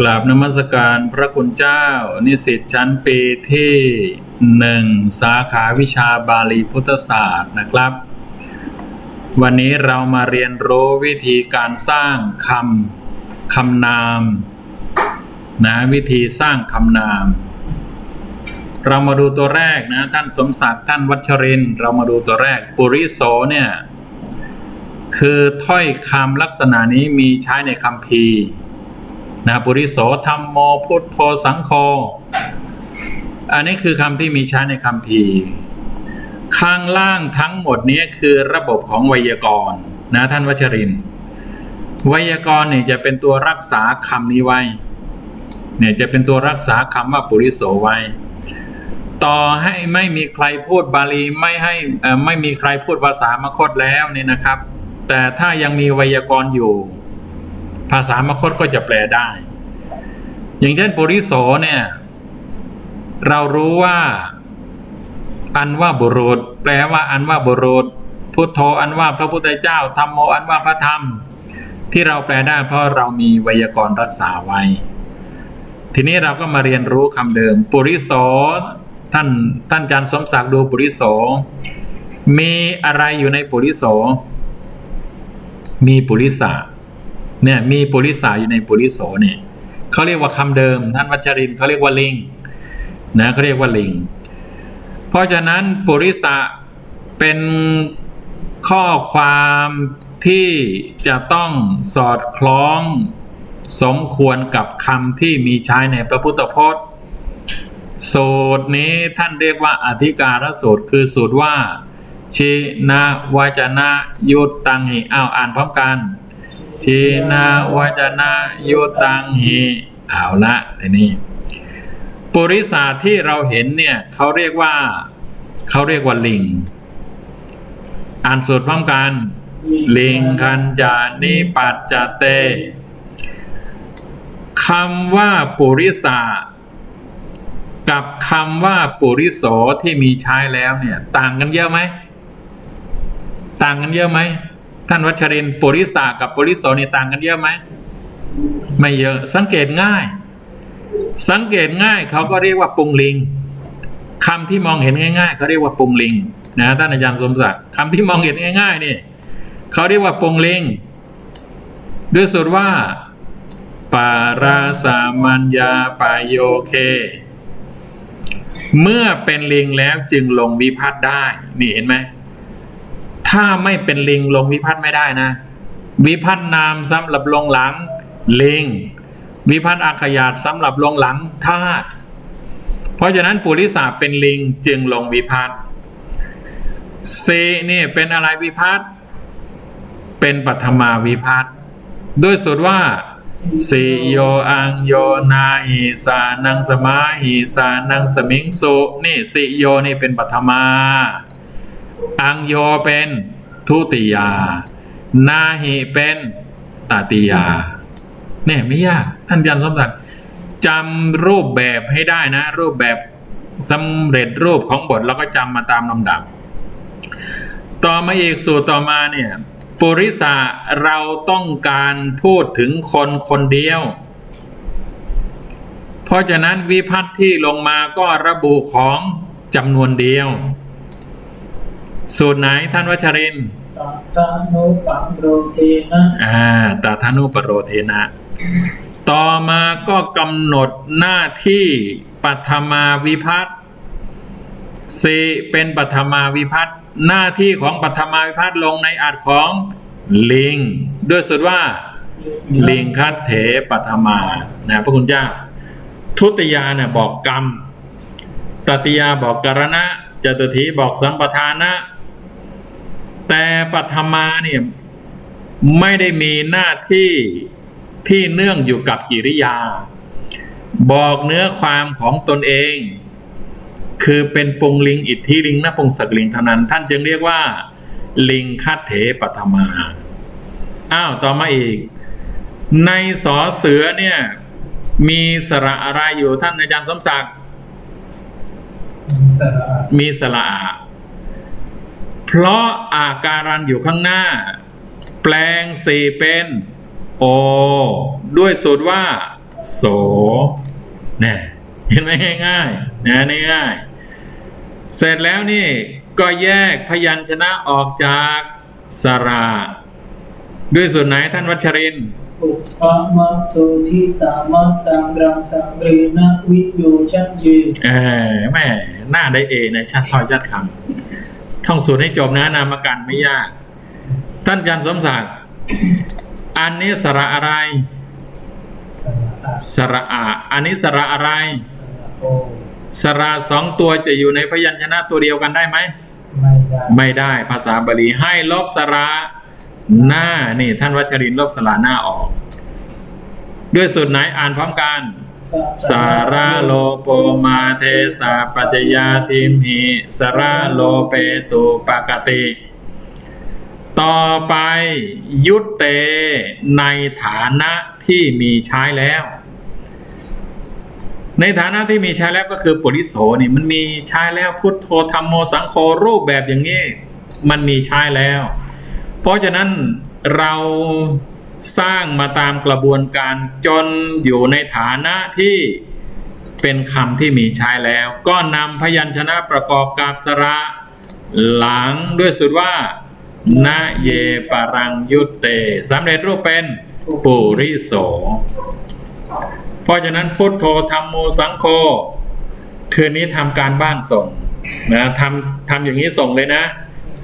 กราบนมัสการพระคุณเจ้า นิสิตชั้นปีที่หนึ่งสาขาวิชาบาลีพุทธศาสตร์นะครับ วันนี้เรามาเรียนรู้วิธีการสร้างคำคำนามนะวิธีสร้างคำนาม เรามาดูตัวแรกนะ ท่านสมศักดิ์ท่านวัชริน เรามาดูตัวแรก ปุริโสเนี่ย คือถ้อยคำลักษณะนี้มีใช้ในคำพี นะปุริโสธรรมโมพุทโธสังโฆอันนี้คือคำที่มีใช้ในคำพีข้างล่างทั้งหมดนี้คือระบบของไวยากรณ์นะท่านวัชรินไวยากรณ์เนี่ยจะเป็นตัวรักษาคำนี้ไว้ เนี่ยจะเป็นตัวรักษาคำว่าปุริโสไว้ ต่อให้ไม่มีใครพูดบาลีไม่ให้ไม่มีใครพูดภาษามคตแล้วเนี่ยนะครับ แต่ถ้ายังมีไวยากรณ์อยู่าษามคตก็จะแปลได้ อย่างเช่นปุริโสเนี่ย เรารู้ว่า อันว่าบุรุษ แปลว่าอันว่าบุรุษ พุทโธอันว่าพระพุทธเจ้าธรรมโมอันว่าพระธรรม ที่เราแปลได้เพราะเรามีไวยากรณ์รักษาไว้ ทีนี้เราก็มาเรียนรู้คำเดิม ปุริโสท่านท่านอาจารย์สมศักดิ์ดูปุริโสมีอะไรอยู่ในปุริโสมีปุริสา เนี่ยมีปุริสาอยู่ในปุริโสเนี่ยเขาเรียกว่าคำเดิม ท่านวัชรินเขาเรียกว่าลิงนะเขาเรียกว่าลิง เพราะฉะนั้นปุริสะเป็นข้อความที่จะต้องสอดคล้องสมควรกับคำที่มีใช้ในพระพุทธพจน์ สูตรนี้ท่านเรียกว่าอธิการสูตรคือสูตรว่า ชินาวาจนะยุตตังหิอ้าวอ่านพร้อมกัน ชินาวจนะยุตังหิเอาละทีนี้ปุริสาที่เราเห็นเนี่ยเขาเรียกว่าเขาเรียกว่าลิง อ่านสูตรพร้อมกัน ลิงคันจานิปัจจเตคำว่าปุริสากับคำว่าปุริโสที่มีใช้แล้วเนี่ย ต่างกันเยอะไหม ต่างกันเยอะไหม ท่านวัชรินทร์ปุริสากับปุริโสนี่ต่างกันเยอะไหมไม่เยอะสังเกตง่าย สังเกตง่ายเขาก็เรียกว่าปุงลิงคำที่มองเห็นง่าย ๆเขาเรียกว่าปุงลิงนะท่านอาจารย์สมศักดิ์คำที่มองเห็นง่ายๆนี่เขาเรียกว่าปุงลิงด้วยสูตรว่าปาราสามัญญาปายโยเค เมื่อเป็นลิงแล้วจึงลงวิพัตได้ นี่เห็นไหม ถ้าไม่เป็นลิงลงวิพัตไม่ได้นะ วิพัตนามสำหรับลงหลังลิง วิพัตอาขยาตสำหรับลงหลังธาตุเพราะฉะนั้นปุริสาเป็นลิงจึงลงวิพัตเซนี่เป็นอะไรวิพัตเป็นปัทมาวิพัตด้วยสูตรว่าสิโยอังโยนาหิสานังสมาหิสานังสมิงสุนี่สิโยนี่เป็นปัทมา อังโยเป็นทุติยา นาหิเป็นตติยา เนี่ยไม่ยากท่านอาจารย์สมศักดิ์จำรูปแบบให้ได้นะ รูปแบบสำเร็จรูปของบทแล้วก็จำมาตามลำดับ ต่อมาอีกสูตรต่อมาเนี่ยปุริสาเราต้องการพูดถึงคนคนเดียว เพราะฉะนั้นวิพัตที่ลงมาก็ระบุของจำนวนเดียว สูตรไหนท่านวัชรินทร์ตัทานุปังโรเทนะอ่าตาธนุปโรเทนะ ต่อมาก็กำหนดหน้าที่ปัทมาวิพัตสีเป็นปัทมาวิพัตหน้าที่ของปัทมาวิพัตลงในอัดของลิง ด้วยสุดว่า ลิงคัตเถปัทมานะพระคุณเจ้า ทุติยาเนี่ยบอกกรรมตติยาบอกกรณะจตุถีบอกสัมปทานะ แต่ปัทมาเนี่ยไม่ได้มีหน้าที่ที่เนื่องอยู่กับกิริยา บอกเนื้อความของตนเอง คือเป็นปงลิงอิทธิลิงนปงสกลิงเท่านั้น ท่านจึงเรียกว่า ลิงคัตเถปัทมาอ้าวต่อมาอีก ในสอเสือเนี่ยมีสระอะไรอยู่ท่านอาจารย์สมศักดิ์สระมีสระอะเพ ราะอาการันอยู่ข้างหน้า แปลงสี่เป็นโอด้วยสูตรว่า โสเนี่ยเห็นไหมง่ายๆนะนี่ง่ายเสร็จแล้วนี่ก็แยกพยัญชนะออกจากสระ ด้วยส่วนไหนท่านวัชรินทร์อุปมัตโตทิตามัสสังรังสังเรนะวิโยชันเยเออแม่หน้าได้เอในชัดถ้อยชัดคำ ท่องสูตรให้จบนะนามการไม่ยาก ท่านอาจารย์สมศักดิ์อันนี้สระอะไร สระอะสระอาอันนี้สระอะไรสระโอสระสองตัวจะอยู่ในพยัญชนะตัวเดียวกันได้ไหมไม่ได้ไม่ได้ภาษาบาลีให้ลบสระหน้านี่ท่านวัชรินทร์ลบสระหน้าออก ด้วยสูตรไหนอ่านพร้อมกัน สาราโลโปมาเทสาปัจยาติมหิสาราโลเปตุปกติ ต่อไปยุตเตในฐานะที่มีใช้แล้ว ในฐานะที่มีใช้แล้วก็คือปุริโสนี่มันมีใช้แล้วพุทโธธรรมโมสังโฆรูปแบบอย่างนี้ มันมีใช้แล้ว เพราะฉะนั้นเรา สร้างมาตามกระบวนการจนอยู่ในฐานะที่เป็นคำที่มีใช้แล้ว ก็นำพยัญชนะประกอบกับสระหลังด้วยสุดว่านะเยปรังยุตเตสำเร็จรูปเป็นปุริโส เพราะฉะนั้นพุทโธธรรมโมสังโฆคืนนี้ทำการบ้านส่งนะทำทำอย่างนี้ส่งเลยนะ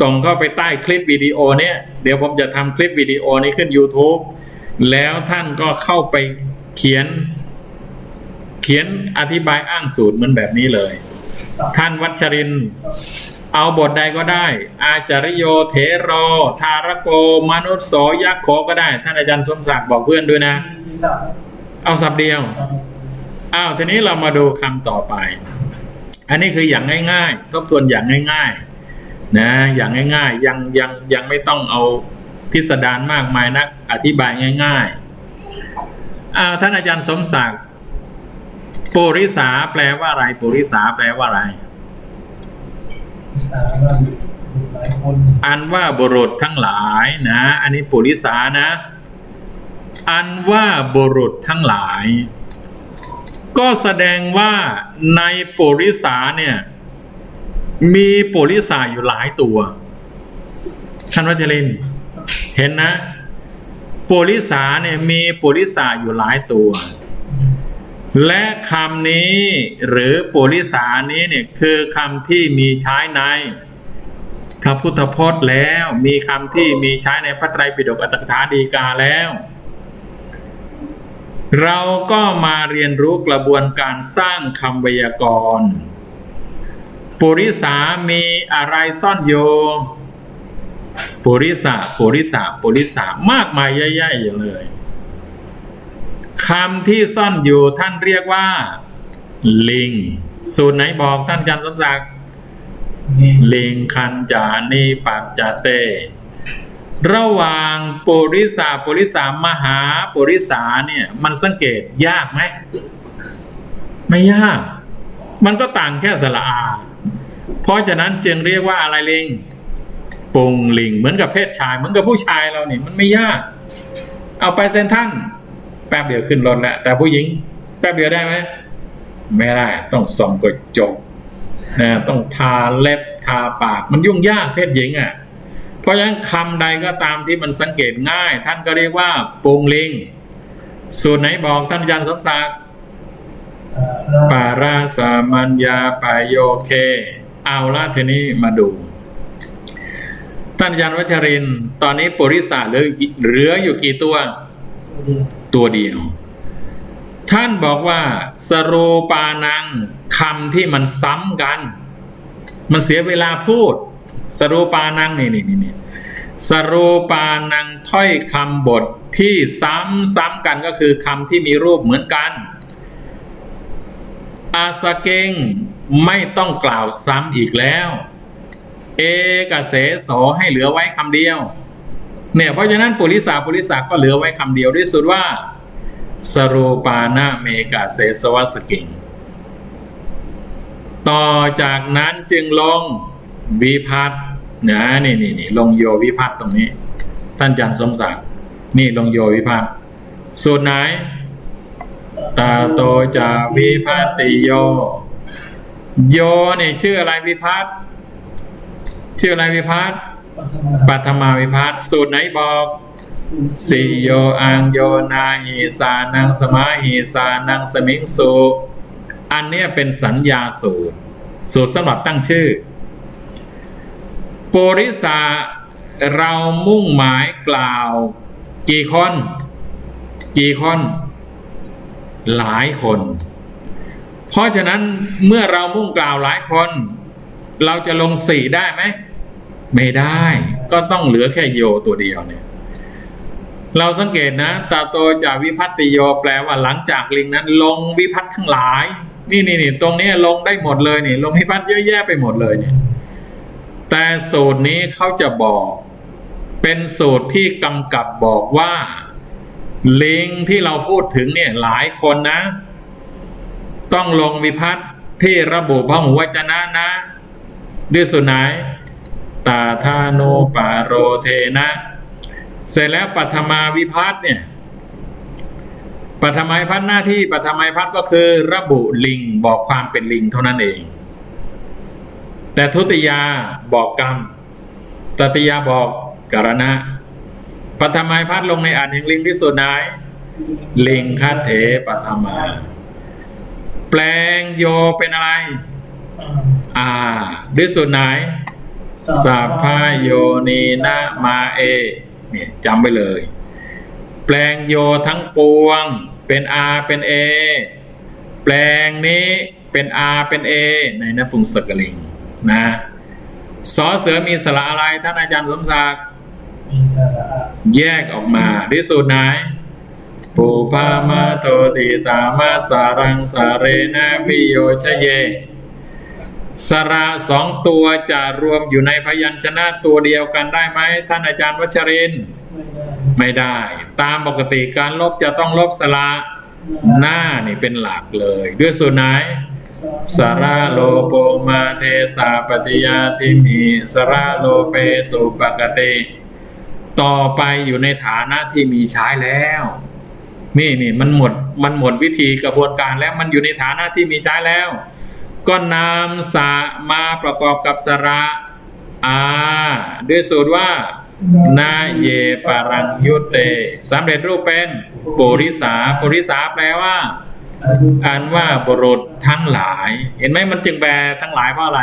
ส่งเข้าไปใต้คลิปวิดีโอเนี่ยเดี๋ยวผมจะทำคลิปวิดีโอนี้ขึ้น YouTube แล้วท่านก็เข้าไปเขียน เขียนอธิบายอ้างสูตรเหมันแบบนี้เลย ท่านวัชริน เอาบทใดก็ได้ อาจาริโยเถโร ทารโก มนุษย์โสยักษ์โขก็ได้ ท่านอาจารย์สมศักดิ์บอกเพื่อนด้วยนะ เอาสับเดียวอ้าวทีนี้เรามาดูคำต่อไป อันนี้คืออย่างง่ายๆ ทบทวนอย่างง่ายๆ นะ อย่างง่ายๆ ยังยังยังไม่ต้องเอาพิสดารมากมายนัก อธิบายง่ายๆอ้าวท่านอาจารย์สมศักดิ์ปุริสาแปลว่าอะไรปุริสาแปลว่าอะไรอันว่าบุรุษทั้งหลายนะ อันนี้ปุริสานะ อันว่าบุรุษทั้งหลาย ก็แสดงว่าในปุริสาเนี่ย มีโปุริสาอยู่หลายตัว ท่านวัชริน เห็นนะ โปุริสาเนี่ยมีโปุริสาอยู่หลายตัว และคำนี้หรือโปุริสานี้เนี่ยคือคำที่มีใช้ในพระพุทธพจน์แล้วมีคำที่มีใช้ในพระไตรปิฎกอัตถกถาดีกาแล้ว เราก็มาเรียนรู้กระบวนการสร้างคำไวยากรณ์ ปุริสามีอะไรซ่อนอยู่ปุริสาปุริสาปุริสามากมายแย่ๆอยู่เลยคำที่ซ่อนอยู่ท่านเรียกว่า ลิง สูตรไหนบอกท่านอาจารย์สมศักดิ์ลิงคันจานีปัจจเต ระหว่างปุริสาปุริสามหาปุริสาเนี่ย มันสังเกตยากไหม ไม่ยาก มันก็ต่างแค่สระอา เพราะฉะนั้นจึงเรียกว่าอะไรลิงปุงลิง เหมือนกับเพศชาย เหมือนกับผู้ชายเราเนี่ยมันไม่ยาก เอาไปเซนทันแป๊บเดียวขึ้นรถแล้วแต่ผู้หญิง แป๊บเดียวได้ไหมไม่ได้ ต้องส่องกระจกนะต้องทาเล็บทาปาก มันยุ่งยากเพศหญิงอะ่ะ เพราะฉะนั้นคำใดก็ตามที่มันสังเกตง่าย ท่านก็เรียกว่าปุงลิงส่วนไหนบอกท่านอาจารย์สมศักดิ์ปาราสามัญญาปายโยเค เอาละทีนี้มาดู ท่านอาจารย์วัชริน ตอนนี้ปุริสาเหลืออยู่กี่เหลืออยู่กี่ตัว ตัวเดียว ท่านบอกว่าสรูปานังคำที่มันซ้ำกัน มันเสียเวลาพูดสรูปานังนี่นี่นี่นี่สรูปานังถ้อยคำบทที่ซ้ำซ้ำกันก็คือคำที่มีรูปเหมือนกัน อาสเกง ไม่ต้องกล่าวซ้ำอีกแล้ว เอกเสโสให้เหลือไว้คำเดียว เนี่ยเพราะฉะนั้นปุริสาปุริสาก็เหลือไว้คำเดียวด้วยสุดว่าสรูปานาเมกาเสสวัสกิงต่อจากนั้นจึงลงวิพัตนะนี่นี่นี่ลงโยวิพัตตรงนี้ ท่านจันสมศักดิ์นี่ลงโยวิพัตสูตรไหนตาโตจาวิพัตติโย โยนี่ชื่ออะไรวิพัตน์ชื่ออะไรวิพัตน์ปัทมาวิพัตน์สูตรไหนบอกสิโยอังโยนาหิสานังสมาหิสานังสมิงสุอันเนี้ยเป็นสัญญาสูตร สูตรสำหรับตั้งชื่อปุริสาเรามุ่งหมายกล่าว กี่คน กี่คน หลายคน ราะฉะนั้นเมื่อเรามุ่งกล่าวหลายคน เราจะลงสี่ได้ไหม ไม่ได้ ก็ต้องเหลือแค่โยตัวเดียวเนี่ย เราสังเกตนะตาโตจากวิพัตติโยแปลว่าหลังจากลิงนั้น ลงวิพัตทั้งหลาย นี่นี่นี่ตรงนี้ลงได้หมดเลยนี่ ลงวิพัตเยอะแยะไปหมดเลยเนี่ยแต่สูตรนี้เขาจะบอก เป็นสูตรที่กำกับบอกว่า ลิงที่เราพูดถึงเนี่ยหลายคนนะ ต้องลงวิพัตที่ระบุพหูวจนะนะ ด้วยสูตรไหนตาธาโนปาโรเทนะ เสร็จแล้วปัทมาวิพัตน์เนี่ยปัทมาวิพัตน์หน้าที่ปัทมาวิพัตน์ก็คือระบุลิงบอกความเป็นลิงเท่านั้นเอง แต่ทุติยาบอกกรรมตติยาบอกกรณะปัทมาวิพัตน์ลงในอ่านแห่งลิงที่สุดไหนลิงคัตเถปัทมา แปลงโยเป็นอะไร อ่าด้วยสูตรไหนสัพพาโยนีนะมาเอ เนี่ยจำไปเลย แปลงโยทั้งปวง เป็นอาเป็นเอแปลงนี้เป็นอาเป็นเอในนปุงสกลิงนะสอเสือมีสระอะไรท่านอาจารย์สมศักดิ์มีสระอะแยกออกมาด้วยสูตรไหน ปูพามาโทติตามาสารังสาเรนะวิโยชเย สระสองตัวจะรวมอยู่ในพยัญชนะตัวเดียวกันได้ไหมท่านอาจารย์วัชรินไม่ได้ไได้ตามปกติการลบจะต้องลบสระหน้านี่เป็นหลักเลย ด้วยส่วนไหนสระโลโปมาเทสาปฏิยาทิมีสระโลเปตุปกติ ต่อไปอยู่ในฐานะที่มีใช้แล้ว นี่นี่มันหมดมันหมดวิธีกระบวนการแล้วมันอยู่ในฐานะที่มีใช้แล้ว ก็นำสะมาประกอบกับสระอาด้วยสูตรว่านาเยปารังยุเตสำเร็จรูปเป็นปุริสาปุริสาแปลว่าอันว่าบุรุษทั้งหลาย เห็นไหมมันจึงแปลทั้งหลายเพราะอะไร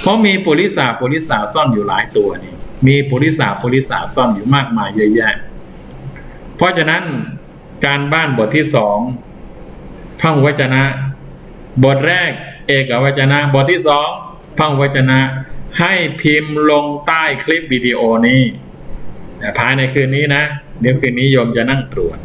เพราะมีปุริสาปุริสาซ่อนอยู่หลายตัวนี่มีปุริสาปุริสาซ่อนอยู่มากมายเยอะแยะ เพราะฉะนั้น การบ้านบทที่สองพังวจนะ บทแรก เอกวจนะ บทที่สองพังวจนะ ให้พิมพ์ลงใต้คลิปวิดีโอนี้ภายในคืนนี้นะ เดี๋ยวคืนนี้โยมจะนั่งตรวจ